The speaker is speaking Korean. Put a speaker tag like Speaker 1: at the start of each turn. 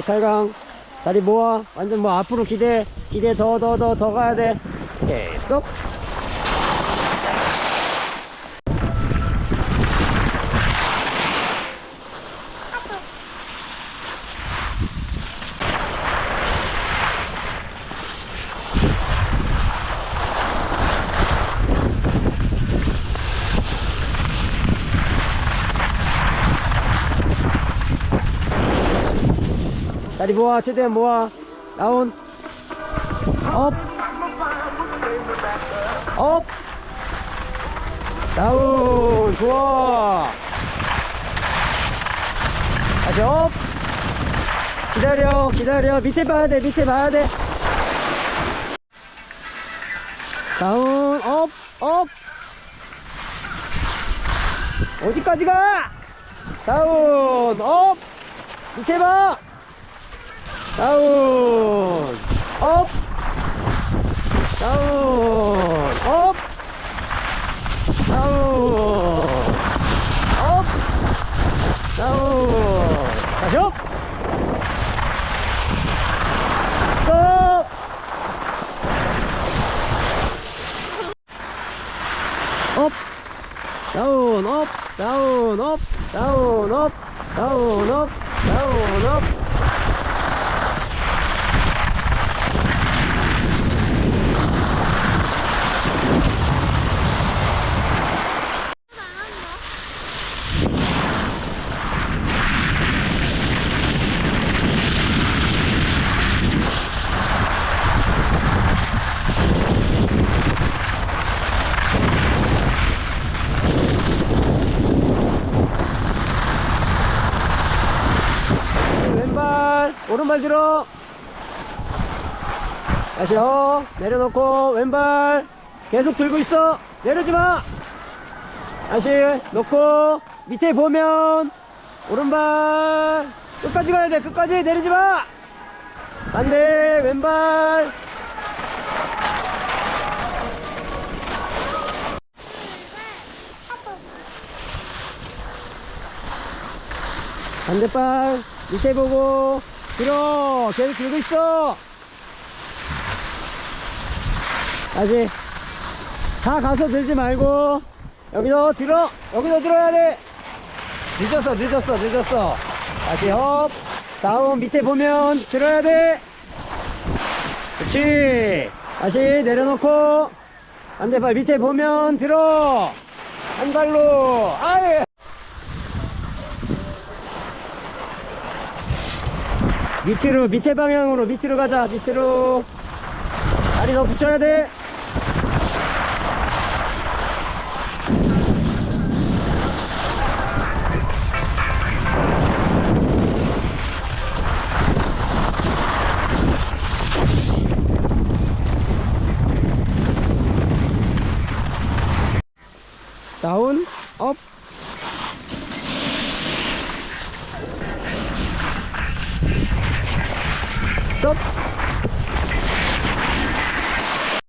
Speaker 1: 직할강 다리 모아 완전 뭐 앞으로 기대 기대 더 더 더 더 가야 돼. 계속 다리 모아 최대한 모아. 다운 업. 업! 다운 좋아. 다시 업. 기다려 기다려. 밑에 봐야 돼 밑에 봐야 돼. 다운 업 업! 어디까지 가? 다운 업. 밑에 봐 다운 업 다운 업 다운 업 다운 다시 업 스톱 업 다운 업 다운 업 다운 업 다운 업 다운 업 왼발 오른발 들어 다시 어 내려놓고 왼발 계속 들고 있어. 내려지 마. 다시 놓고 밑에 보면 오른발. 끝까지 가야 돼. 끝까지 내리지 마. 반대 왼발. 반대발 밑에 보고 들어. 계속 들고 있어. 다시. 다 가서 들지 말고. 여기서 들어. 여기서 들어야 돼. 늦었어 늦었어 늦었어. 다시 업. 다운 밑에 보면 들어야 돼. 그렇지 다시 내려놓고 반대발 밑에 보면 들어. 한 발로. 아예 밑으로 밑에 방향으로 밑으로 가자 밑으로. 다리 더 붙여야 돼. 다운 업 So.